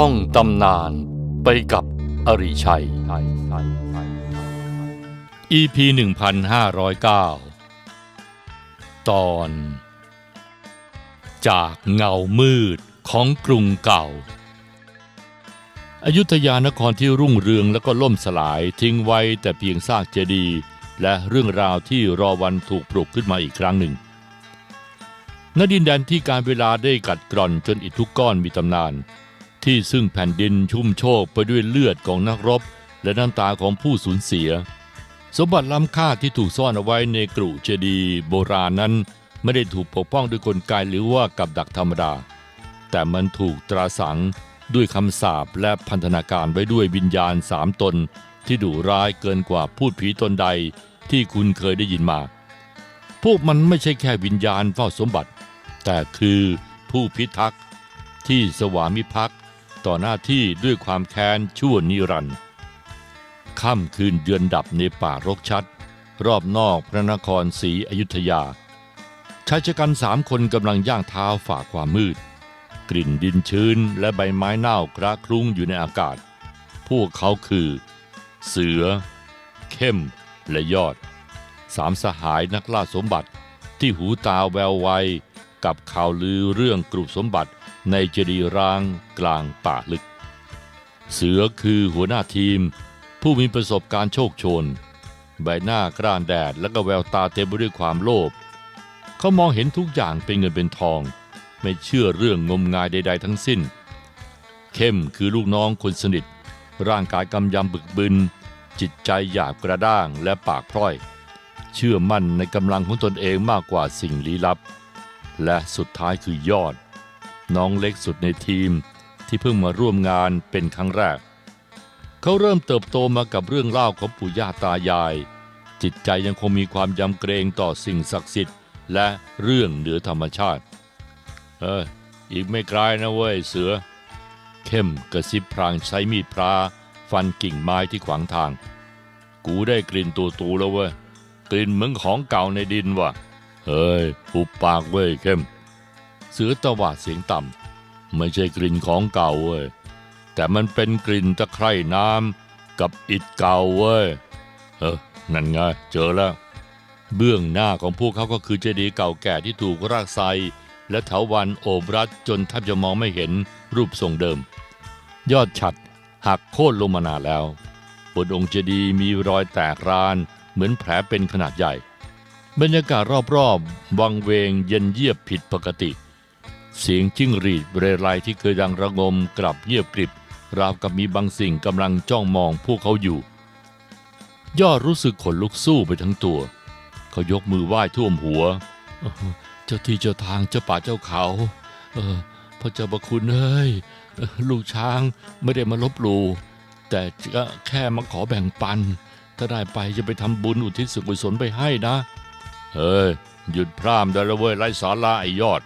ท่องตำนานไปกับอริชัย EP 1509 ตอน จากเงามืดของกรุงเก่าอยุธยานครที่รุ่งเรืองแล้วก็ล่มสลายทิ้งไว้แต่เพียงซากเจดีย์และเรื่องราวที่รอวันถูกปลุกขึ้นมาอีกครั้งหนึ่งณดินแดนที่การเวลาได้กัดกร่อนจนอิฐทุกก้อนมีตำนาน ที่ซึ่งแผ่นดินชุ่มโชกไปด้วยเลือดของนักรบ และน้ำตาของผู้สูญเสีย สมบัติล้ำค่าที่ถูกซ่อนเอาไว้ในกรุเจดีโบราณนั้น ไม่ได้ถูกปกป้องด้วยกลไกหรือว่ากับดักธรรมดา แต่มันถูกตราสังด้วยคำสาปและพันธนาการไว้ด้วยวิญญาณสามตน ที่ดุร้ายเกินกว่าพูดผีตนใดที่คุณเคยได้ยินมา พวกมันไม่ใช่แค่วิญญาณเฝ้าสมบัติ แต่คือผู้พิทักษ์ที่สวามิภักดิ์ ต่อหน้าที่ด้วยความแค้นชั่วนิรันดร์ค่ำคืนเดือนดับในป่ารกชัด รอบนอกพระนครศรีอยุธยาชายชะกันสามคนกำลังย่างเท้าฝ่าความมืด กลิ่นดินชื้นและใบไม้เน่ากระคลุ้งอยู่ในอากาศ พวกเขาคือ เสือ เข้ม และยอด สามสหายนักล่าสมบัติที่หูตาแววไวกับข่าวลือเรื่องกรุสมบัติ ในเจดีร้างกลางป่าลึก เสือคือหัวหน้าทีม ผู้มีประสบการณ์โชคโชน ใบหน้ากร้านแดดและก็แววตาเต็มไปด้วยความโลภเขามองเห็นทุกอย่างเป็นเงินเป็นทอง ไม่เชื่อเรื่องงมงายใด ๆ ทั้งสิ้น เข้มคือลูกน้องคนสนิท ร่างกายกำยำบึกบึน จิตใจหยาบกระด้างและปากพร่อย เชื่อมั่นในกำลังของตนเองมากกว่าสิ่งลี้ลับ และสุดท้ายคือยอด น้องเล็กสุดในทีมที่เพิ่งมาร่วมงานเป็นครั้งแรก เขาเริ่มเติบโตมากับเรื่องเล่าของปู่ย่าตายาย จิตใจยังคงมีความยำเกรงต่อสิ่งศักดิ์สิทธิ์ และเรื่องเหนือธรรมชาติ เอออีกไม่ไกลนะเว้ยเสือ เข้มกระซิบพรางใช้มีดพระฟันกิ่งไม้ที่ขวางทาง กูได้กลิ่นตัวตูแล้วเว้ย กลิ่นเหมือนของเก่าในดินว่ะ เฮ้ยปุบปากเว้ยเข้ม เสือตวาดเสียงต่ำไม่ใช่กลิ่นของเก่าเว้ยแต่มันเป็นกลิ่นตะไคร่น้ำกับอิฐเก่าเว้ยเออนั่นไงเจอแล้ว เบื้องหน้าของพวกเขาก็คือเจดีย์เก่าแก่ที่ถูกรากไซและเถาวันโอบรัดจนแทบจะมองไม่เห็นรูปทรงเดิม ยอดฉัดหักโค่นลงมานานแล้วบนองค์เจดีย์มีรอยแตกรานเหมือนแผลเป็นขนาดใหญ่ บรรยากาศรอบๆ วังเวงเย็นเยียบผิดปกติ เสียงจิ้งหรีดเรไรที่เคยดังระงมกลับเงียบกริบ ราวกับมีบางสิ่งกำลังจ้องมองพวกเขาอยู่ยอดรู้สึกขนลุกสู้ไปทั้งตัว เขายกมือไหว้ท่วมหัว เจ้าที่เจ้าทางเจ้าป่าเจ้าเขา เออพระเจ้าประคุณเอ้ยลูกช้างไม่ได้มาลบหลู่แต่ก็แค่มาขอแบ่งปัน ถ้าได้ไปจะไปทำบุญอุทิศส่วนกุศลไปให้นะ เฮ้ยหยุดพร่ำได้แล้วเว้ยไร้สาระไอ้ยอด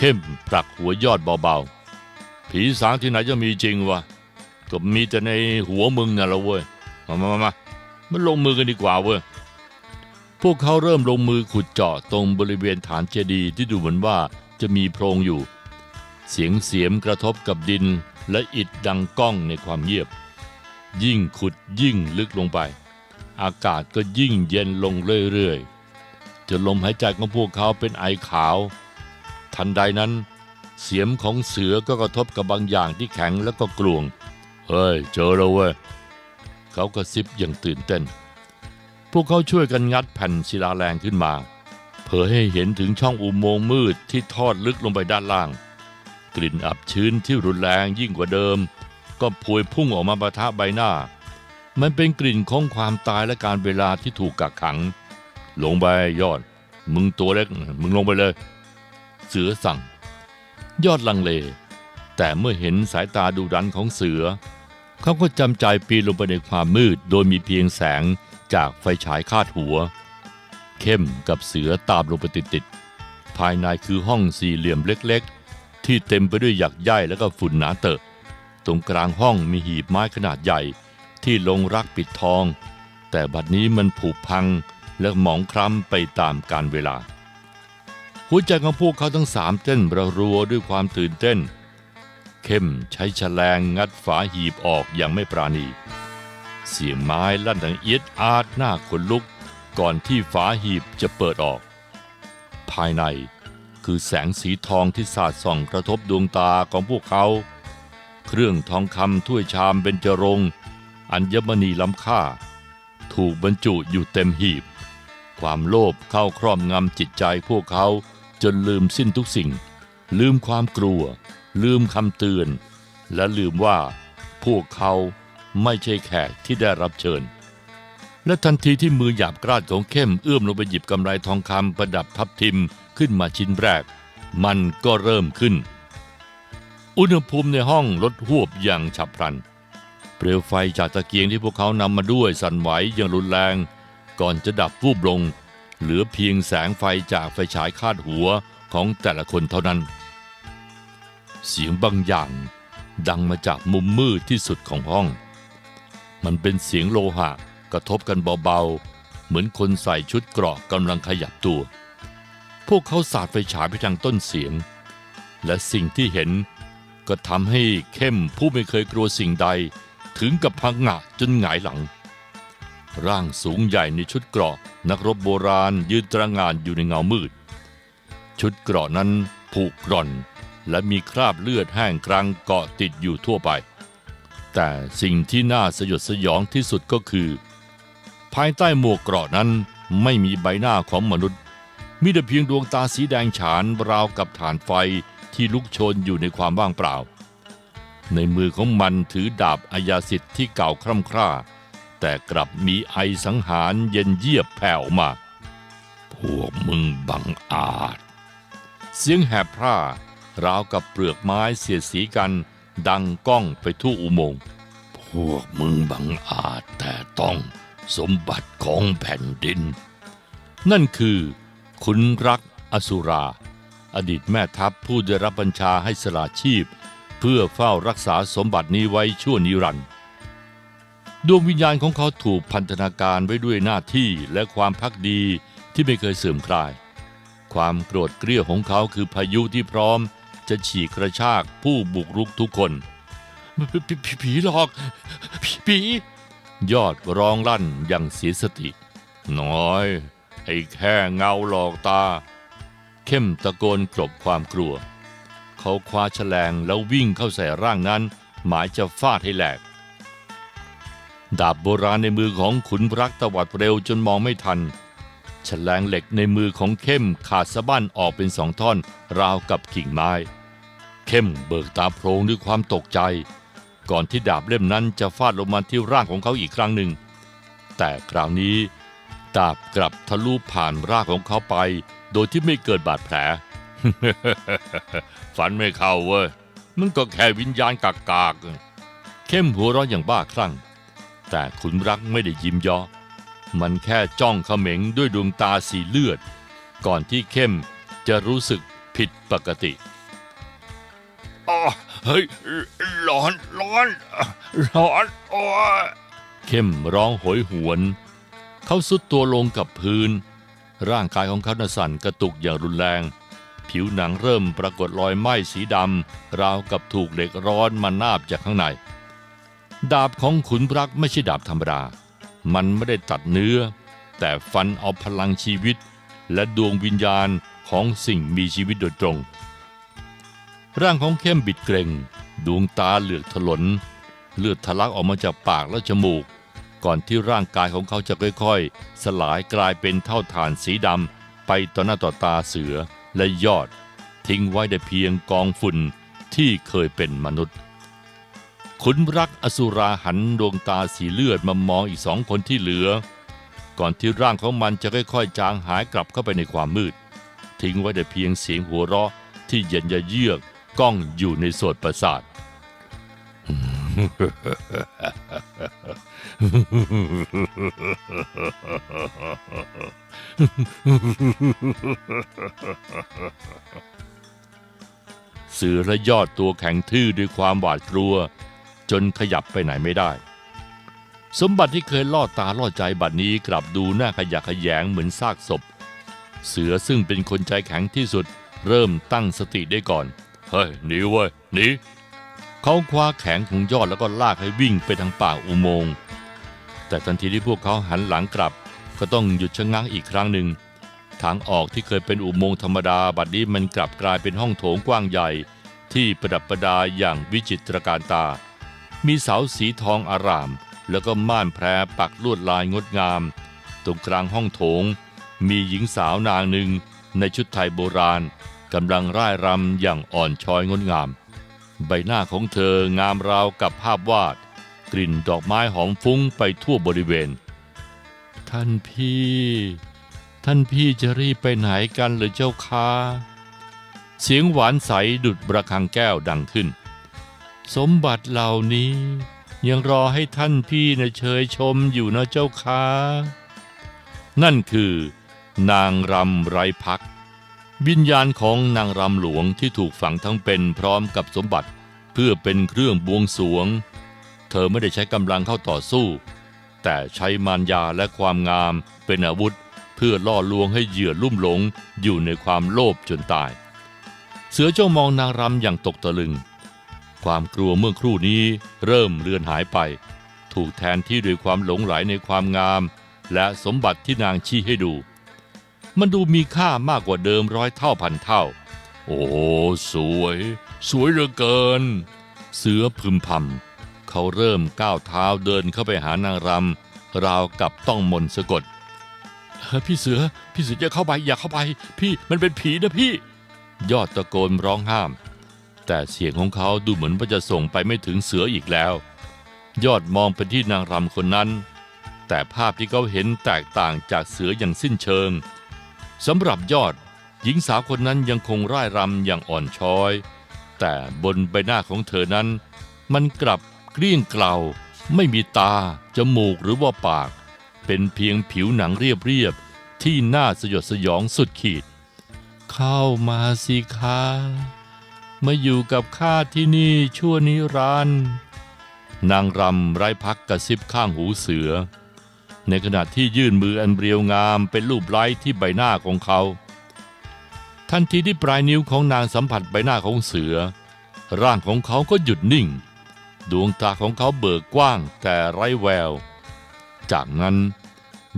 เข้มปรักหัวยอดเบาๆ ผีสางที่ไหนจะมีจริงวะ ก็มีแต่ในหัวมึงน่ะละเว้ย มามามามามันลงมือกันดีกว่าเว้ย พวกเขาเริ่มลงมือขุดเจาะตรงบริเวณฐานเจดีย์ที่ดูเหมือนว่าจะมีโพรงอยู่ เสียงเสียมกระทบกับดินและอิฐดังก้องในความเงียบ ยิ่งขุดยิ่งลึกลงไป อากาศก็ยิ่งเย็นลงเรื่อยๆจนลมหายใจของพวกเขาเป็นไอขาว ทันใดนั้น เสียมของเสือก็กระทบกับบางอย่างที่แข็งแล้วก็กลวง เฮ้ย เจอแล้วเว้ย เขากระซิบอย่างตื่นเต้น พวกเขาช่วยกันงัดแผ่นศิลาแรงขึ้นมา เผยให้เห็นถึงช่องอุโมงค์มืดที่ทอดลึกลงไปด้านล่าง กลิ่นอับชื้นที่รุนแรงยิ่งกว่าเดิม ก็พวยพุ่งออกมาประทะใบหน้า มันเป็นกลิ่นของความตายและการเวลาที่ถูกกักขัง ลงไปยอด มึงตัวเล็ก มึงลงไปเลย เสือสั่ง ยอดลังเล แต่เมื่อเห็นสายตาดุดันของเสือ เขาก็จำใจปีนลงไปในความมืดโดยมีเพียงแสงจากไฟฉายคาดหัว เข้มกับเสือตามลงไปติดๆภายในคือห้องสี่เหลี่ยมเล็กๆ ที่เต็มไปด้วยหยักใยและก็ฝุ่นหนาเตอะตรงกลางห้องมีหีบไม้ขนาดใหญ่ที่ลงรักปิดทอง แต่บัดนี้มันผุพังและหมองคล้ำไปตามกาลเวลา หัวใจของพวกเขาทั้งสามเต้นระรัวด้วยความตื่นเต้น เข้มใช้แฉลงงัดฝาหีบออกอย่างไม่ปราณี เสียงไม้ลั่นดังเอียดอาดหน้าขนลุก ก่อนที่ฝาหีบจะเปิดออก ภายในคือแสงสีทองที่สาดส่องกระทบดวงตาของพวกเขา เครื่องทองคำถ้วยชามเบญจรงค์อัญมณีล้ำค่า ถูกบรรจุอยู่เต็มหีบ ความโลภเข้าครอบงำจิตใจพวกเขา จนลืมสิ้นทุกสิ่ง ลืมความกลัว ลืมคำเตือน และลืมว่า พวกเขาไม่ใช่แขกที่ได้รับเชิญ และทันทีที่มือหยาบกร้านของเข้มเอื้อมลงไปหยิบกำไรทองคำประดับทับทิมขึ้นมาชิ้นแรก มันก็เริ่มขึ้น อุณหภูมิในห้องลดหวบอย่างฉับพลัน เปลวไฟจากตะเกียงที่พวกเขานำมาด้วยสั่นไหวอย่างรุนแรง ก่อนจะดับวูบลง เหลือเพียงแสงไฟจากไฟฉายคาดหัวของแต่ละคนเท่านั้น เสียงบางอย่างดังมาจากมุมมืดที่สุดของห้อง มันเป็นเสียงโลหะกระทบกันเบาๆ เหมือนคนใส่ชุดเกราะกำลังขยับตัว พวกเขาสาดไฟฉายไปทางต้นเสียง และสิ่งที่เห็นก็ทำให้เข้มผู้ไม่เคยกลัวสิ่งใด ถึงกับพังงะจนหงายหลัง ร่างสูงใหญ่ในชุดเกราะ นักรบโบราณยืนตระงานอยู่ในเงามืด ชุดเกราะนั้นผุกร่อน และมีคราบเลือดแห้งกรังเกาะติดอยู่ทั่วไป แต่สิ่งที่น่าสยดสยองที่สุดก็คือ ภายใต้หมวกเกราะนั้นไม่มีใบหน้าของมนุษย์ มีแต่เพียงดวงตาสีแดงฉานราวกับฐานไฟที่ลุกโชนอยู่ในความว่างเปล่า ในมือของมันถือดาบอายาสิทธิ์ที่เก่าคร่ำคร่า แต่กลับมีไอสังหารเย็นเยียบแผ่วมา พวกมึงบังอาจ เสียงแหบพร่าราวกับเปลือกไม้เสียดสีกันดังก้องไปทั่วอุโมงค์พวกมึงบังอาจแต่ต้องสมบัติของแผ่นดิน นั่นคือขุนรักอสุรา อดีตแม่ทัพผู้ได้รับบัญชาให้สละชีพ เพื่อเฝ้ารักษาสมบัตินี้ไว้ชั่วนิรันดร์ ดวงวิญญาณของเขาถูกพันธนาการไว้ด้วยหน้าที่และความพักดีที่ไม่เคยเสื่อมคลาย ความโกรธเกรี้ยวของเขาคือพายุที่พร้อม จะฉีกกระชากผู้บุกรุกทุกคนผีผีผีหลอกผีผียอดร้องลั่นอย่างเสียสติ น้อย ไอ้แค่เงาหลอกตา เข้มตะโกนกลบความกลัว เขาคว้าแฉลงแล้ววิ่งเข้าใส่ร่างนั้น หมายจะฟาดให้แหลก ดาบโบราณในมือของขุนรักตวัดเร็วจนมองไม่ทันแฉลงเหล็กในมือของเข้มขาดสะบั้นออกเป็นสองท่อน ราวกับกิ่งไม้ เข้มเบิกตาโพลงด้วยความตกใจ ก่อนที่ดาบเล่มนั้นจะฟาดลงมาที่ร่างของเขาอีกครั้งหนึ่ง แต่คราวนี้ ดาบกลับทะลุผ่านร่างของเขาไป โดยที่ไม่เกิดบาดแผล ฝันไม่เข้าเว้ย มันก็แค่วิญญาณกากากๆเข้มหัวเราะอย่างบ้าคลั่ง แต่ขุนรักไม่ได้ยิ้มเยาะมันแค่จ้องเขม็งด้วยดวงตาสีเลือด ก่อนที่เข้มจะรู้สึกผิดปกติอ๋อเฮ้ยร้อนร้อนร้อนโอ้ยเข้มร้องโหยหวน เขาสุดตัวลงกับพื้น ร่างกายของเขาน่ะสั่นกระตุกอย่างรุนแรง ผิวหนังเริ่มปรากฏรอยไหม้สีดำราวกับถูกเหล็กร้อนมานาบจากข้างใน ดาบของขุนพรักไม่ใช่ดาบธรรมดา มันไม่ได้ตัดเนื้อ แต่ฟันเอาพลังชีวิต และดวงวิญญาณของสิ่งมีชีวิตโดยตรง ร่างของเข้มบิดเกร็งดวงตาเหลือกถลน เลือดทะลักออกมาจากปากและจมูก ก่อนที่ร่างกายของเขาจะค่อยๆ สลายกลายเป็นเท่าฐานสีดำไปต่อหน้าต่อตาเสือและยอด ทิ้งไว้แต่เพียงกองฝุ่นที่เคยเป็นมนุษย์ ขุนรักอสุราหันดวงตาสีเลือดมามองอีกสองคนที่เหลือ ก่อนที่ร่างของมันจะค่อยๆ จางหายกลับเข้าไปในความมืด ทิ้งไว้แต่เพียงเสียงหัวเราะที่เย็นยะเยือกก้องอยู่ในโสดประสาทเสือและยอดตัวแข็งทื่อด้วยความหวาดกลัว จนขยับไปไหนไม่ได้ สมบัติที่เคยล่อตาล่อใจบัดนี้กลับดูหน้าขยะขยงเหมือนซากศพ เสือซึ่งเป็นคนใจแข็งที่สุด เริ่มตั้งสติได้ก่อน เฮ้ยหนีเว้ยหนีเขาคว้าแขนของยอดแล้วก็ลากให้วิ่งไปทางปากอุโมงค์แต่ทันทีที่พวกเขาหันหลังกลับ ก็ต้องหยุดชะงักอีกครั้งหนึ่งทางออกที่เคยเป็นอุโมงค์ธรรมดาบัดนี้มันกลับกลายเป็นห้องโถงกว้างใหญ่ ที่ประดับประดาอย่างวิจิตรการตา มีเสาสีทองอาราม แล้วก็ม่านแพรปักลวดลายงดงาม ตรงกลางห้องโถง มีหญิงสาวนางหนึ่งในชุดไทยโบราณกำลังร่ายรำอย่างอ่อนช้อยงดงาม ใบหน้าของเธองามราวกับภาพวาด กลิ่นดอกไม้หอมฟุ้งไปทั่วบริเวณ ท่านพี่ ท่านพี่จะรีบไปไหนกันหรือเจ้าคะเสียงหวานใสดุดประคังแก้วดังขึ้น สมบัติเหล่านี้ ยังรอให้ท่านพี่นะเชยชมอยู่นะเจ้าคะนั่นคือ นางรำไรพัก วิญญาณของนางรำหลวงที่ถูกฝังทั้งเป็นพร้อมกับสมบัติเพื่อเป็นเครื่องบวงสวง เธอไม่ได้ใช้กำลังเข้าต่อสู้ แต่ใช้มารยาและความงามเป็นอาวุธเพื่อล่อลวงให้เหยื่อลุ่มหลงอยู่ในความโลภจนตาย เสือเจ้ามองนางรำอย่างตกตะลึง ความกลัวเมื่อครู่นี้เริ่มเลือนหายไป ถูกแทนที่ด้วยความหลงไหลในความงาม และสมบัติที่นางชี้ให้ดู มันดูมีค่ามากกว่าเดิมร้อยเท่าพันเท่า โอ้สวย สวยเหลือเกิน เสือพึมพำเขาเริ่มก้าวเท้าเดินเข้าไปหานางรำราวกับต้องมนต์สะกดพี่เสือ พี่เสืออย่าเข้าไปอย่าเข้าไป พี่มันเป็นผีนะพี่ ยอดตะโกนร้องห้าม แต่เสียงของเขาดูเหมือนว่าจะส่งไปไม่ถึงเสืออีกแล้ว ยอดมองไปที่นางรำคนนั้น แต่ภาพที่เขาเห็นแตกต่างจากเสืออย่างสิ้นเชิงสำหรับยอดหญิงสาวคนนั้นยังคงร่ายรำอย่างอ่อนช้อย แต่บนใบหน้าของเธอนั้น มันกลับเกลี้ยงเกลาไม่มีตา จมูกหรือว่าปาก เป็นเพียงผิวหนังเรียบๆที่น่าสยดสยองสุดขีด เข้ามาสิคะ มาอยู่กับข้าที่นี่ชั่วนิรันดร์นางรำไร้พักกระซิบข้างหูเสือ ในขณะที่ยื่นมืออันเรียวงามเป็นรูปไล้ที่ใบหน้าของเขา ทันทีที่ปลายนิ้วของนางสัมผัสใบหน้าของเสือ ร่างของเขาก็หยุดนิ่ง ดวงตาของเขาเบิกกว้างแต่ไร้แวว จากนั้น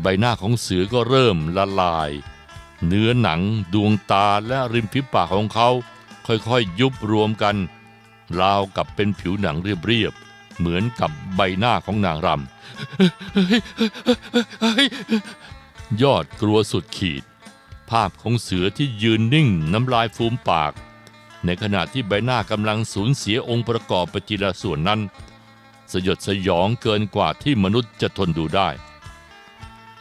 ใบหน้าของเสือก็เริ่มละลาย เนื้อหนังดวงตาและริมฝีปากของเขา ค่อยๆยุบรวมกันราวกับเป็นผิวหนังเรียบๆเหมือนกับใบหน้าของนางรำยอดกลัวสุดขีด ภาพของเสือที่ยืนนิ่งน้ำลายฟูมปาก ในขณะที่ใบหน้ากำลังสูญเสียองค์ประกอบไปทีละส่วนนั้น สยดสยองเกินกว่าที่มนุษย์จะทนดูได้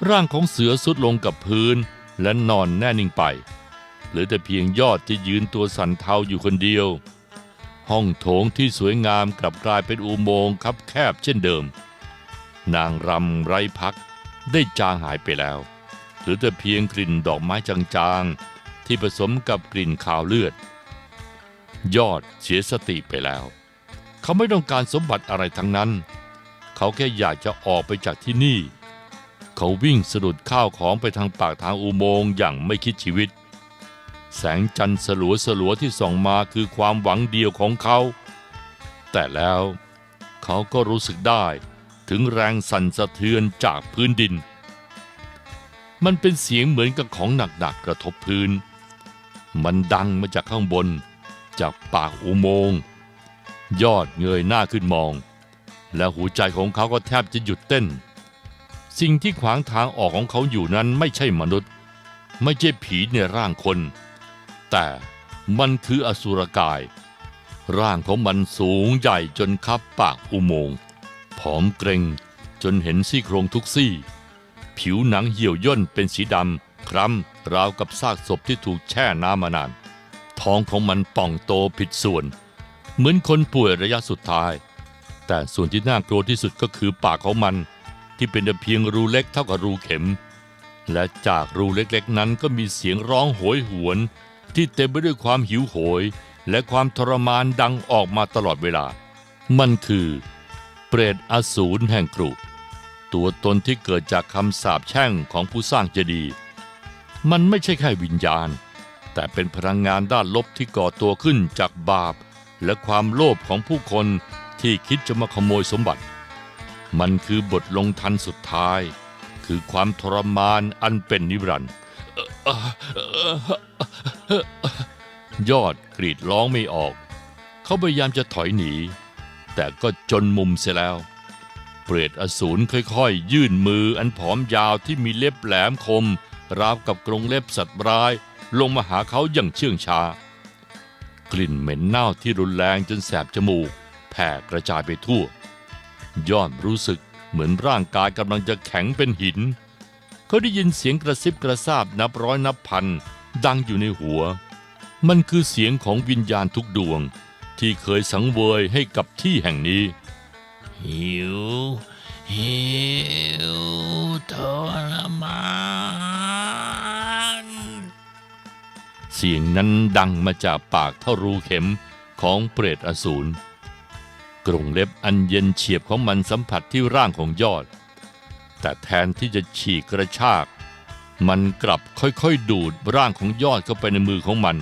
ร่างของเสือสุดลงกับพื้นและนอนแน่นิ่งไป เหลือแต่เพียงยอดที่ยืนตัวสั่นเทาอยู่คนเดียว ห้องโถงที่สวยงามกลับกลายเป็นอุโมงค์คับแคบเช่นเดิม นางรำไร้พักได้จางหายไปแล้ว เหลือแต่เพียงกลิ่นดอกไม้จางๆ ที่ผสมกับกลิ่นขาวเลือด ยอดเสียสติไปแล้ว เขาไม่ต้องการสมบัติอะไรทั้งนั้น เขาแค่อยากจะออกไปจากที่นี่ เขาวิ่งสะดุดข้าวของไปทางปากทางอุโมงค์อย่างไม่คิดชีวิต แสงจันทร์สลัวสลัวๆที่ส่องมาคือความหวังเดียวของเขา แต่แล้วเขาก็รู้สึกได้ถึงแรงสั่นสะเทือนจากพื้นดิน มันเป็นเสียงเหมือนกับของหนักๆกระทบพื้น มันดังมาจากข้างบน จากปากอุโมงค์ยอดเงยหน้าขึ้นมอง และหัวใจของเขาก็แทบจะหยุดเต้น สิ่งที่ขวางทางออกของเขาอยู่นั้นไม่ใช่มนุษย์ ไม่ใช่ผีในร่างคน แต่มันคืออสุรกาย ร่างของมันสูงใหญ่จนคับปากอุโมงค์ผอมเกรงจนเห็นซี่โครงทุกซี่ ผิวหนังเหี่ยวย่นเป็นสีดำคล้ำราวกับซากศพที่ถูกแช่น้ำมานาน ท้องของมันป่องโตผิดส่วน เหมือนคนป่วยระยะสุดท้าย แต่ส่วนที่น่ากลัวที่สุดก็คือปากของมัน ที่เป็นเพียงรูเล็กเท่ากับรูเข็ม และจากรูเล็กๆนั้นก็มีเสียงร้องโหยหวน ที่เต็มไปด้วยความหิวโหย และความทรมานดังออกมาตลอดเวลา มันคือ เปรตอสูรแห่งกรุตัวตนที่เกิดจากคำสาปแช่งของผู้สร้างเจดีย์มันไม่ใช่แค่วิญญาณ แต่เป็นพลังงานด้านลบที่ก่อตัวขึ้นจากบาป และความโลภของผู้คนที่คิดจะมาขโมยสมบัติ มันคือบทลงทันสุดท้าย คือความทรมานอันเป็นนิรันดร์ ยอดกรีดร้องไม่ออก เขาพยายามจะถอยหนี แต่ก็จนมุมเสียแล้ว เปรตอสูรค่อยๆ ยื่นมืออันผอมยาวที่มีเล็บแหลมคม ราวกับกรงเล็บสัตว์ร้าย ลงมาหาเขาอย่างเชื่องช้า กลิ่นเหม็นเน่าที่รุนแรงจนแสบจมูก แผ่กระจายไปทั่ว ยอดรู้สึกเหมือนร่างกายกำลังจะแข็งเป็นหิน เขาได้ยินเสียงกระซิบกระซาบนับร้อยนับพัน ดังอยู่ในหัว มันคือเสียงของวิญญาณทุกดวง ที่เคยสังเวยให้กับที่แห่งนี้ หิว หิวทรมานเสียงนั้นดังมาจากปากเท่ารูเข็มของเปรตอสูรกรงเล็บอันเย็นเฉียบของมันสัมผัสที่ร่างของยอด แต่แทนที่จะฉีกกระชาก มันกลับค่อยๆ ดูดร่างของยอดเข้าไปในมือของมัน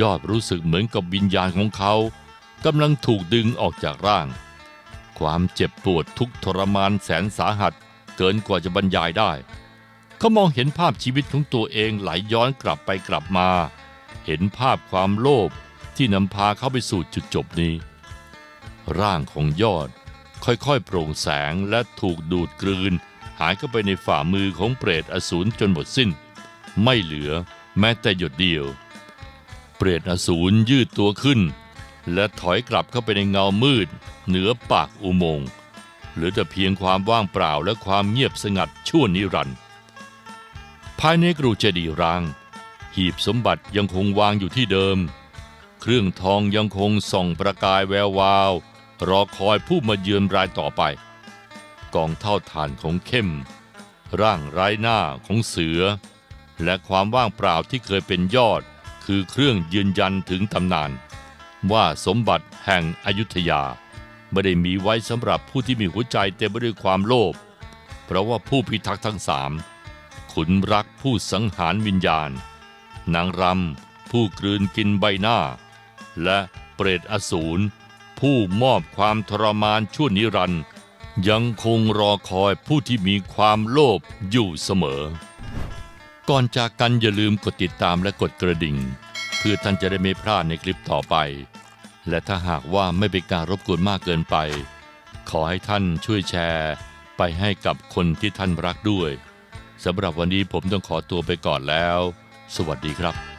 ยอดรู้สึกเหมือนกับวิญญาณของเขากำลังถูกดึงออกจากร่าง ความเจ็บปวดทุกทรมานแสนสาหัสเกินกว่าจะบรรยายได้ เขามองเห็นภาพชีวิตของตัวเองไหลย้อนกลับไปกลับมา เห็นภาพความโลภที่นำพาเขาไปสู่จุดจบนี้ ร่างของยอดค่อยๆ โปร่งแสงและถูกดูดกลืน หายเข้าไปในฝ่ามือของเปรตอสูรจนหมดสิ้น ไม่เหลือแม้แต่หยดเดียว เปรตอสูรยืดตัวขึ้น และถอยกลับเข้าไปในเงามืด เหนือปากอุโมงค์เหลือแต่เพียงความว่างเปล่าและความเงียบสงัดชั่วนิรันดร์ภายในกรูเจดีร้าง หีบสมบัติยังคงวางอยู่ที่เดิม เครื่องทองยังคงส่องประกายแวววาว รอคอยผู้มาเยือนรายต่อไป กองเท่าฐานของเข้ม ร่างไร้หน้าของเสือ และความว่างเปล่าที่เคยเป็นยอด คือเครื่องยืนยันถึงตำนาน ว่าสมบัติแห่งอยุธยา ไม่ได้มีไว้สำหรับผู้ที่มีหัวใจเต็มไปด้วยความโลภเพราะว่าผู้พิทักษ์ทั้งสามขุนรักผู้สังหารวิญญาณ นางรำผู้กลืนกินใบหน้า และเปรตอสูรผู้มอบความทรมานชั่วนิรันดร์ ยังคงรอคอยผู้ที่มีความโลภอยู่เสมอ ก่อนจากกันอย่าลืมกดติดตามและกดกระดิ่ง เพื่อท่านจะได้ไม่พลาดในคลิปต่อไป และถ้าหากว่าไม่เป็นการรบกวนมากเกินไป ขอให้ท่านช่วยแชร์ ไปให้กับคนที่ท่านรักด้วยสำหรับวันนี้ผมต้องขอตัวไปก่อนแล้ว สวัสดีครับ